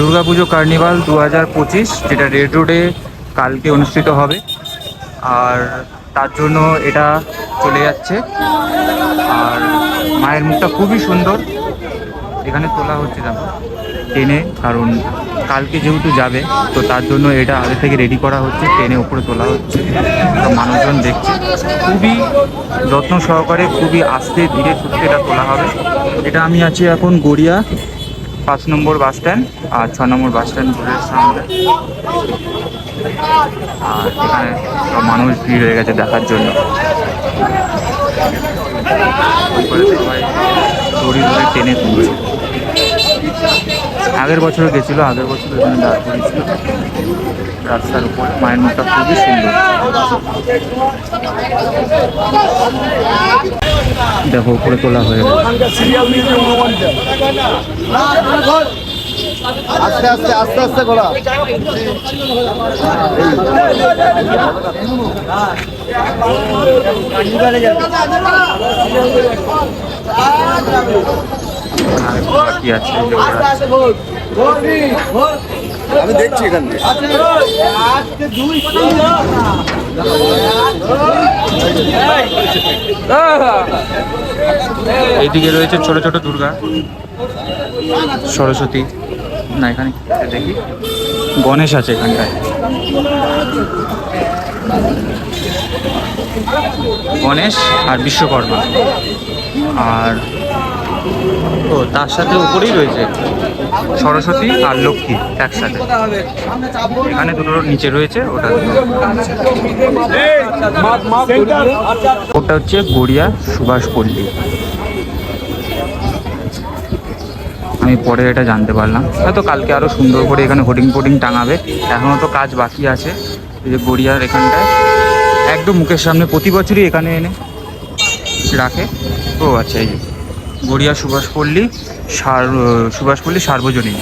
Durga Puja carnival দু হাজার পঁচিশ, যেটা রেড রোডে কালকে অনুষ্ঠিত হবে। আর তার জন্য এটা চলে যাচ্ছে। আর মায়ের মুখটা খুবই সুন্দর। এখানে তোলা হচ্ছে দেখো ট্রেনে কারণ কালকে যেহেতু যাবে, তো তার জন্য এটা আগে থেকে রেডি করা হচ্ছে ট্রেনে উপরে তোলা হচ্ছে। মানুষজন দেখছে, খুবই যত্ন সহকারে, খুবই আস্তে ধীরে সুস্থে এটা তোলা হবে। এটা আমি আছি এখন গড়িয়া পাঁচ নম্বর বাস স্ট্যান্ড আর ছ নম্বর বাস স্ট্যান্ড রোডের সামনে। আর এখানে মানুষ ভিড় হয়ে গেছে দেখার জন্য। সবাই ধরে টেনে তুলছে। আগের বছর গেছিল, আগের বছর এখানে দাঁড় করেছিল রাস্তার উপরে মায়ের মুখটা খুবই সুন্দর। দেখো উপরে তোলা হয়ে আস্তে আস্তে আস্তে আস্তে করা আর বাকি আছে আমি দেখছি এখান এইদিকে রয়েছে ছোট ছোট দুর্গা। সরস্বতী। না, এখানে দেখি? গণেশ আছে এখানটায়। গণেশ আর বিশ্বকর্মা। আর, ও, তার সাথে উপরেই রয়েছে। সরস্বতী আর লক্ষ্মী একসাথে। এখানে দুটো নিচে রয়েছে, ওটা ওটা হচ্ছে গড়িয়া সুভাষ পল্লী। আমি পরে এটা জানতে পারলাম। হয়তো কালকে আরও সুন্দর করে এখানে হোর্ডিং ফোডিং টাঙাবে। এখনও তো কাজ বাকি আছে। যে গড়িয়ার এখানটায় একদম মুখের সামনে প্রতি বছরই এখানে এনে রাখে। ও আচ্ছা এই গড়িয়া সুভাষপল্লী সার সুভাষপল্লী সার্বজনীন।